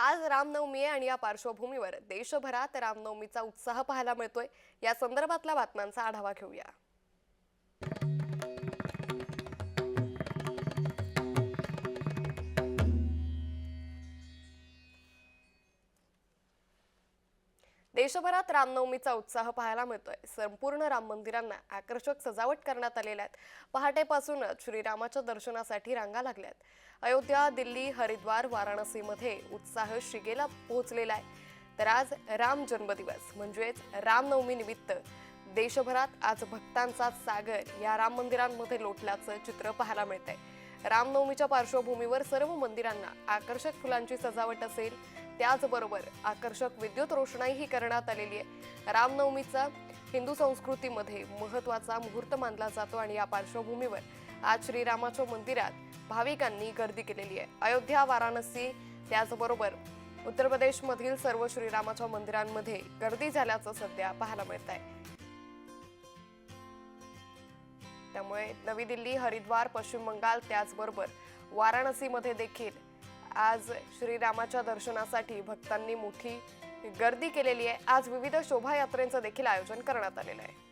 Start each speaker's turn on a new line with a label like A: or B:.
A: आज रामनवमी आहे आणि या पार्श्वभूमीवर देशभरात रामनवमीचा उत्साह पाहायला मिळतोय. या संदर्भातल्या बातम्यांचा आढावा घेऊया. देशभरात रामनवमीचा उत्साह पाहायला मिळतोय. संपूर्ण राम मंदिरांना आकर्षक सजावट करण्यात आलेल्या आहेत. पहाटेपासूनच श्रीरामाच्या दर्शनासाठी रांगा लागल्यात अयोध्या दिल्ली हरिद्वार वाराणसीमध्ये उत्साह शिगेला पोहोचलेला आहे. तर आज राम जन्मदिवस म्हणजेच रामनवमी निमित्त देशभरात आज भक्तांचा सागर या राम मंदिरांमध्ये लोटल्याचं चित्र पाहायला मिळतंय. रामनवमीच्या पार्श्वभूमीवर सर्व मंदिरांना आकर्षक फुलांची सजावट असेल. त्याचबरोबर आकर्षक विद्युत रोषणाईही करण्यात आलेली आहे. रामनवमीचा हिंदू संस्कृतीमध्ये महत्त्वाचा मुहूर्त मानला जातो आणि या पार्श्वभूमीवर आज श्रीरामाच्या मंदिरात भाविकांनी गर्दी केलेली आहे. अयोध्या वाराणसी त्याचबरोबर उत्तर प्रदेशमधील सर्व श्रीरामाच्या मंदिरांमध्ये गर्दी झाल्याचं सध्या पाहायला मिळत आहे त्यामुळे नवी दिल्ली हरिद्वार पश्चिम बंगाल त्याचबरोबर वाराणसीमध्ये देखील आज श्रीरामाच्या दर्शनासाठी भक्तांनी मोठी गर्दी केलेली आहे. आज विविध शोभायात्रेंचं देखील आयोजन करण्यात आलेलं आहे.